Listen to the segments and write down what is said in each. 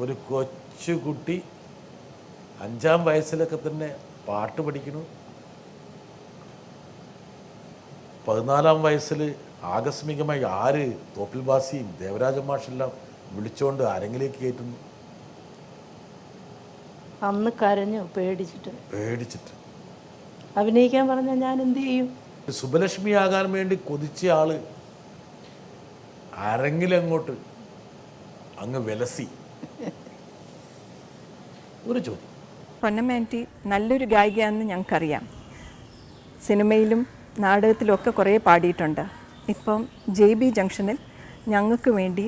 ഒരു കൊച്ചുകുട്ടി അഞ്ചാം വയസ്സിലൊക്കെ തന്നെ പാട്ട് പഠിക്കണു പതിനാലാം വയസ്സിൽ ആകസ്മികമായി ആര് തോപ്പിൽ ബാസിയും ദേവരാജ മാഷെല്ലാം വിളിച്ചുകൊണ്ട് അരങ്ങിലേക്ക് കയറ്റുന്നു. അന്ന് കരഞ്ഞു പേടിച്ചിട്ട്. പേടിച്ചിട്ട്. അഭിനയിക്കാൻ പറഞ്ഞാൽ ഞാൻ എന്ത് ചെയ്യും? സുബലക്ഷ്മി ആകാൻ വേണ്ടി കൊതിച്ച ആൾ അരങ്ങിലങ്ങോട്ട് അങ്ങ് വിലസി. ഒരു ചോദ്യം. പൊന്നമ്മേന്റി നല്ലൊരു ഗായികയാണെന്ന് ഞങ്ങൾക്കറിയാം. സിനിമയിലും നാടകത്തിലും ഒക്കെ കുറേ പാടിയിട്ടുണ്ട്. ഇപ്പം ജെ ബി ജംഗ്ഷനിൽ ഞങ്ങൾക്ക് വേണ്ടി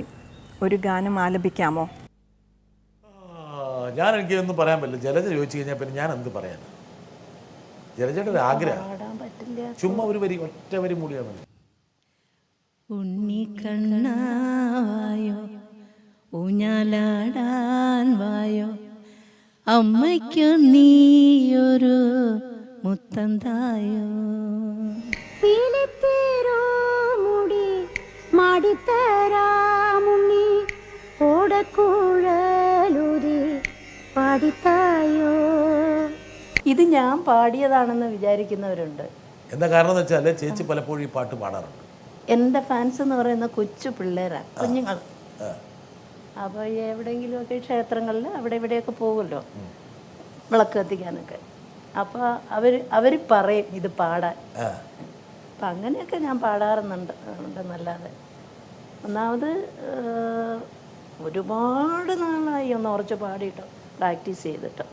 ഒരു ഗാനം ആലപിക്കാമോ? ഞാൻ എനിക്ക് ഒന്നും പറയാൻ പറ്റില്ല. ജലജ ചോദിച്ചു കഴിഞ്ഞാൽ പിന്നെ ഞാൻ എന്ത് പറയാൻ ജലജയുടെ ഒരു ആഗ്രഹം. പാടാൻ പറ്റില്ല. ചുമ്മാ ഒരു വരി ഒറ്റ വരി മൂടിയാണ് മതി. ഉണ്ണിക്കണ്ണാവായോ ഊഞ്ഞാലാടാൻ വായോ? അമ്മയ്ക്കു നീയൊരു മുത്തം തായോ? പീലിത്തേരോ മുടി മാടിത്തരാമുണ്ണി ഓടക്കൂഴലൂരി പാടിത്തായോ? ഇത് ഞാൻ പാടിയതാണെന്ന് വിചാരിക്കുന്നവരുണ്ട്. എന്താ കാരണം എന്ന് വെച്ചാൽ ചേച്ചി പലപ്പോഴും ഈ പാട്ട് പാടാറുണ്ട്. എന്റെ ഫാൻസ് എന്ന് പറയുന്ന കൊച്ചു പിള്ളേരാണ് കുഞ്ഞുങ്ങൾ. അപ്പോൾ എവിടെയെങ്കിലുമൊക്കെ ക്ഷേത്രങ്ങളിൽ അവിടെ ഇവിടെയൊക്കെ പോകുമല്ലോ. വിളക്ക് കത്തിക്കാനൊക്കെ. അപ്പോൾ അവർ അവർ പറയും ഇത് പാടാൻ. അപ്പം അങ്ങനെയൊക്കെ ഞാൻ പാടാറുന്നുണ്ട് ഉണ്ടെന്നല്ലാതെ. ഒന്നാമത് ഒരുപാട് നാളായി ഒന്ന് ഉറച്ച് പാടിയിട്ടോ പ്രാക്ടീസ് ചെയ്തിട്ടോ.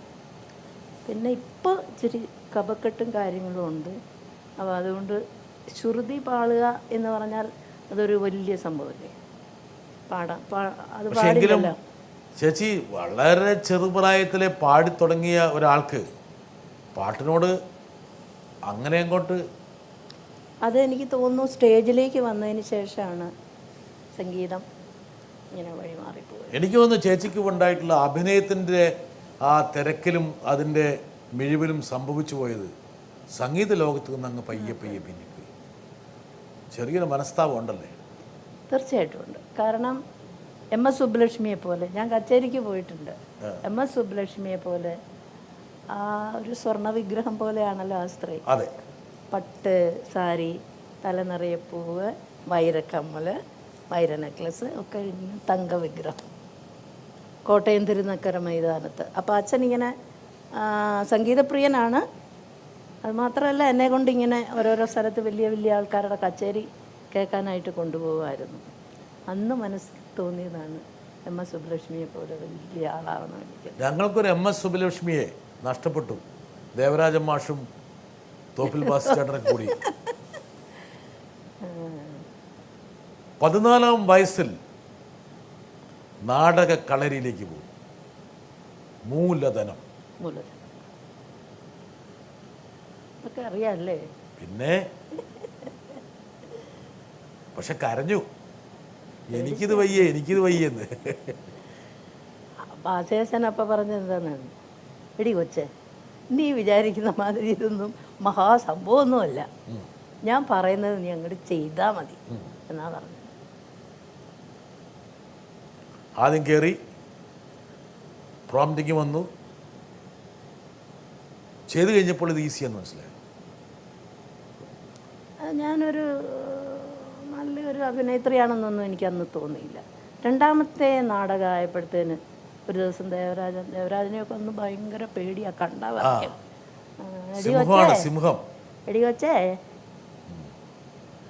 പിന്നെ ഇപ്പോൾ ഇച്ചിരി കപക്കെട്ടും കാര്യങ്ങളും ഉണ്ട്. അപ്പോൾ അതുകൊണ്ട് ശ്രുതി പാടുക എന്ന് പറഞ്ഞാൽ അതൊരു വലിയ സംഭവമല്ലേ? പാടാം. അത് പാടില്ലല്ലോ. ചേച്ചി വളരെ ചെറുപ്രായത്തിലെ പാടി തുടങ്ങിയ ഒരാൾക്ക് പാട്ടിനോട് അങ്ങനെ അങ്ങോട്ട് അത് എനിക്ക് തോന്നുന്നു സ്റ്റേജിലേക്ക് വന്നതിന് ശേഷമാണ് സംഗീതം ഇങ്ങനെ വഴിമാറിപ്പോയത് എനിക്ക് തോന്നുന്നു ചേച്ചിക്ക് ഉണ്ടായിട്ടുള്ള അഭിനയത്തിന്റെ ആ തിരക്കിലും അതിന്റെ മിഴിവിലും സംഭവിച്ചു പോയത് സംഗീത ലോകത്ത് നിന്ന് അങ്ങ് പയ്യെ പയ്യെ പിന്നിപ്പോയി ചെറിയൊരു മനസ്താപം ഉണ്ടല്ലേ? തീർച്ചയായിട്ടും ഉണ്ട്. കാരണം എം എസ് സുബ്ബലക്ഷ്മിയെ പോലെ ഞാൻ കച്ചേരിക്ക് പോയിട്ടുണ്ട്. എം എസ് സുബ്ബലക്ഷ്മിയെ പോലെ ആ ഒരു സ്വർണ വിഗ്രഹം പോലെയാണല്ലോ ആ സ്ത്രീ. പട്ട് സാരി തല നിറയെ പൂവ് വൈരക്കമ്മൽ വൈര നെക്ലസ് ഒക്കെ തങ്ക വിഗ്രഹം കോട്ടയം തിരുനക്കര മൈതാനത്ത്. അപ്പോൾ അച്ഛൻ ഇങ്ങനെ സംഗീതപ്രിയനാണ്. അതുമാത്രമല്ല എന്നെ കൊണ്ട് ഇങ്ങനെ ഓരോരോ സ്ഥലത്ത് വലിയ വലിയ ആൾക്കാരുടെ കച്ചേരി കേൾക്കാനായിട്ട് കൊണ്ടുപോകുമായിരുന്നു. അന്ന് മനസ്സിൽ തോന്നിയതാണ് എം എസ് സുബ്ലക്ഷ്മിയെ പോലെ വലിയ ആളാവണം എനിക്ക്. ഞങ്ങൾക്കൊരു എം എസ് സുബ്ബലക്ഷ്മിയെ നഷ്ടപ്പെട്ടു. ദേവരാജൻ മാഷും തോപ്പിൽ ബാസ് ചേട്ടനെ കൂടി. പതിനാലാം വയസ്സിൽ നാടക കളരിയിലേക്ക് പോകും. മൂലധനം. മൂലധനം. അറിയാല്ലേ പിന്നെ പക്ഷെ കരഞ്ഞു. എനിക്കിത് വയ്യ എനിക്കിത് വയ്യെന്ന്. ബാസേസൻ അപ്പം പറഞ്ഞത് എന്താണെന്ന് എടി കൊച്ചെ നീ വിചാരിക്കുന്ന മാതിരി ഇതൊന്നും മഹാസംഭവമൊന്നുമല്ല. ഞാൻ പറയുന്നത് നീ അങ്ങോട്ട് ചെയ്താൽ മതി എന്നാ പറഞ്ഞു ആദ്യം കയറി പ്രോംറ്റിങ് വന്നു. ചെയ്തു കഴിഞ്ഞപ്പോൾ ഇത് ഈസിയാന്ന് മനസ്സിലായി. ഞാനൊരു നല്ലൊരു അഭിനേത്രിയാണെന്നൊന്നും എനിക്ക് അന്ന് തോന്നിയില്ല. രണ്ടാമത്തെ നാടകമായപ്പോഴത്തേന് ഒരു ദിവസം ദേവരാജൻ ദേവരാജനെയൊക്കെ ഒന്ന് ഭയങ്കര പേടിയാ കണ്ടാ സിംഹം. എടി കൊച്ചേ.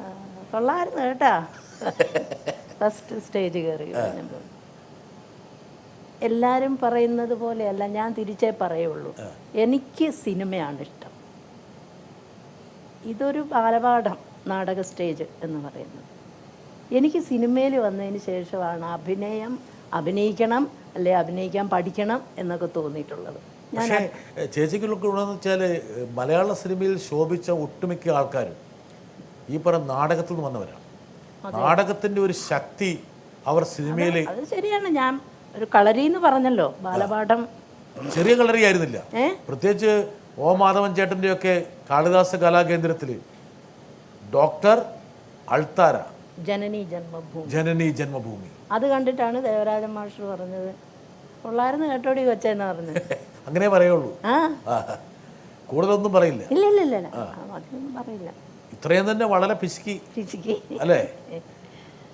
ആ, കൊള്ളായിരുന്നു കേട്ടാ. ഫസ്റ്റ് സ്റ്റേജ് കയറി കഴിഞ്ഞപ്പോൾ എല്ലാവരും പറയുന്നത് പോലെയല്ല ഞാൻ തിരിച്ചേ പറയുള്ളൂ. എനിക്ക് സിനിമയാണ് ഇഷ്ടം. ഇതൊരു ബാലപാഠം നാടക സ്റ്റേജ് എന്ന് പറയുന്നത്. എനിക്ക് സിനിമയിൽ വന്നതിന് ശേഷമാണ് അഭിനയം അഭിനയിക്കണം അല്ലെ അഭിനയിക്കാൻ പഠിക്കണം എന്നൊക്കെ തോന്നിയിട്ടുള്ളത്. ചേച്ചിക്കുള്ള പക്ഷേ ചേച്ചിക്കുള്ള വെച്ചാൽ മലയാള സിനിമയിൽ ശോഭിച്ച ഒട്ടുമിക്ക ആൾക്കാരും ഈ പറഞ്ഞ നാടകത്തിൽ നിന്ന് വന്നവരാണ്. നാടകത്തിന്റെ ഒരു ശക്തി അവർ സിനിമയിൽ അത് ശരിയാണ്. ഞാൻ ഒരു കളരി എന്ന് പറഞ്ഞല്ലോ ബാലപാഠം. ചെറിയ കളരി ആയിരുന്നില്ല. പ്രത്യേകിച്ച് ഓ മാധവൻ ചേട്ടന്റെയൊക്കെ കാളിദാസ കലാകേന്ദ്രത്തിൽ ഡോക്ടർ അൾത്താര ജനനി ജന്മഭൂമി. ജനനി ജന്മഭൂമി. അത് കണ്ടിട്ടാണ് ദേവരാജൻ മാസ്റ്റർ പറഞ്ഞത്. കൊള്ളായിരുന്നു കേട്ടോടി കൊച്ചെന്ന് പറഞ്ഞു അങ്ങനെ പറയുള്ളൂ. ആ. കൂടുതലൊന്നും പറയില്ല. ഇല്ല ഇല്ല ഇല്ല ഇല്ല. ആ, അതൊന്നും പറയില്ല. ഇത്രയും തന്നെ വളരെ പിശുക്കി. ചേച്ചിക്ക് അല്ലേ?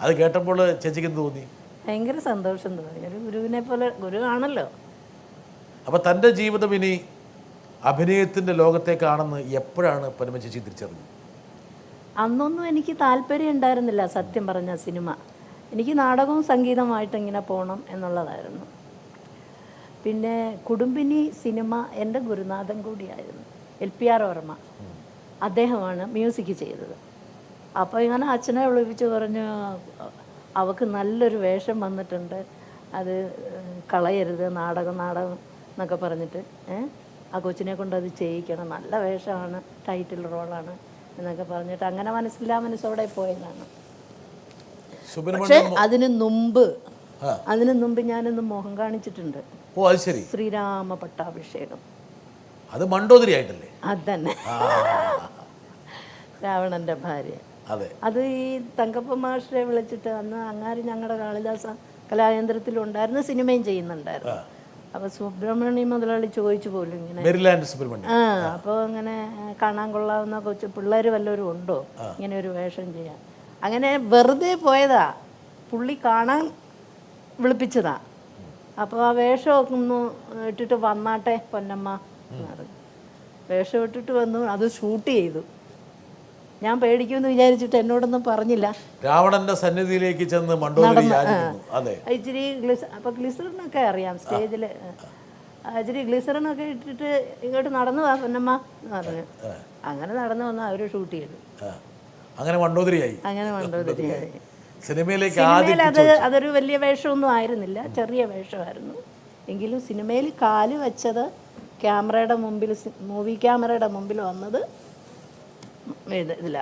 അത് കേട്ടപ്പോൾ ചേച്ചിക്ക് എന്ത് തോന്നി? ഭയങ്കര സന്തോഷം തോന്നി. ഒരു ഗുരുവിനെ പോലെ ഗുരു ആണല്ലോ. അപ്പോൾ തന്റെ ജീവിതം ഇനി അഭിനയത്തിന്റെ ലോകത്തേക്കാണെന്ന് എപ്പോഴാണ് പരമ ചേച്ചി തിരിച്ചറിഞ്ഞത്? അന്നൊന്നും എനിക്ക് താല്പര്യം ഉണ്ടായിരുന്നില്ല സത്യം പറഞ്ഞ സിനിമ. എനിക്ക് നാടകവും സംഗീതമായിട്ട് ഇങ്ങനെ പോകണം എന്നുള്ളതായിരുന്നു. പിന്നെ കുടുംബിനി സിനിമ എന്റെ ഗുരുനാഥൻ കൂടിയായിരുന്നു. എൽ പി ആർ ഓർമ്മ അദ്ദേഹമാണ് മ്യൂസിക് ചെയ്തത്. അപ്പോൾ ഇങ്ങനെ അച്ഛനെ വിളിപ്പിച്ച് പറഞ്ഞു അവൾക്ക് നല്ലൊരു വേഷം വന്നിട്ടുണ്ട്. അത് കളയരുത് നാടകം നാടകം എന്നൊക്കെ പറഞ്ഞിട്ട്? ആ കൊച്ചിനെ കൊണ്ട് അത് ചെയ്യിക്കണം. നല്ല വേഷമാണ് ടൈറ്റിൽ റോളാണ്. എന്നൊക്കെ പറഞ്ഞിട്ട് അങ്ങനെ മനസ്സില്ലാ മനസ്സോടെ പോയതാണ്. പക്ഷെ അതിനു മുമ്പ് അതിനു അതിന് മുമ്പ് ഞാനൊന്ന് മോഹം കാണിച്ചിട്ടുണ്ട്. ഓ അത് ശരി. ശ്രീരാമ പട്ടാഭിഷേകം. അത് മണ്ടോതിരി ആയിട്ടല്ലേ? അത് തന്നെ രാവണന്റെ ഭാര്യ. അതെ. അത് ഈ തങ്കപ്പ മാഷിനെ വിളിച്ചിട്ട് അന്ന് അങ്ങാരി ഞങ്ങളുടെ കാളിദാസ കലാകേന്ദ്രത്തിലുണ്ടായിരുന്നു സിനിമയും ചെയ്യുന്നുണ്ടായിരുന്നു. അപ്പോൾ സുബ്രഹ്മണ്യ മുതലാളി ചോദിച്ചു പോലും ഇങ്ങനെ. മെരിലാൻഡ് സുബ്രഹ്മണ്യം. ആ അപ്പോൾ അങ്ങനെ കാണാൻ കൊള്ളാവുന്ന കൊച്ചു പിള്ളേർ വല്ലവരും ഉണ്ടോ? ഇങ്ങനെ ഒരു വേഷം ചെയ്യാൻ. അങ്ങനെ വെറുതെ പോയതാ. പുള്ളി കാണാൻ വിളിപ്പിച്ചതാ. അപ്പോൾ ആ വേഷമൊക്കെ ഒന്ന് ഇട്ടിട്ട് വന്നാട്ടെ പൊന്നമ്മ എന്ന് പറഞ്ഞു. വേഷം ഇട്ടിട്ട് വന്നു അത് ഷൂട്ട് ചെയ്തു. ഞാൻ പേടിക്കുമെന്ന് വിചാരിച്ചിട്ട് എന്നോടൊന്നും പറഞ്ഞില്ല. രാവണന്റെ സന്നിധിയിലേക്ക് ചെന്ന് അതെ. ഇച്ചിരി ഗ്ലിസ അപ്പോൾ ഗ്ലിസറിനൊക്കെ അറിയാം സ്റ്റേജിൽ ഇച്ചിരി ഗ്ലിസറിനൊക്കെ ഇട്ടിട്ട് ഇങ്ങോട്ട് നടന്നു വാ പൊന്നമ്മ എന്ന് പറഞ്ഞു. അങ്ങനെ നടന്നു വന്നാ അവർ ഷൂട്ട് ചെയ്തു. അങ്ങനെ മണ്ടോതിരിയായി അങ്ങനെ മണ്ടോദരിയായി. സിനിമയിലേക്ക് സിനിമയിൽ അത് അതൊരു വലിയ വേഷമൊന്നും ആയിരുന്നില്ല. ചെറിയ വേഷമായിരുന്നു. എങ്കിലും സിനിമയിൽ കാൽ വെച്ചത് ക്യാമറയുടെ മുമ്പിൽ മൂവി ക്യാമറയുടെ മുമ്പിൽ വന്നത് ഇത് ഇതിലാണ്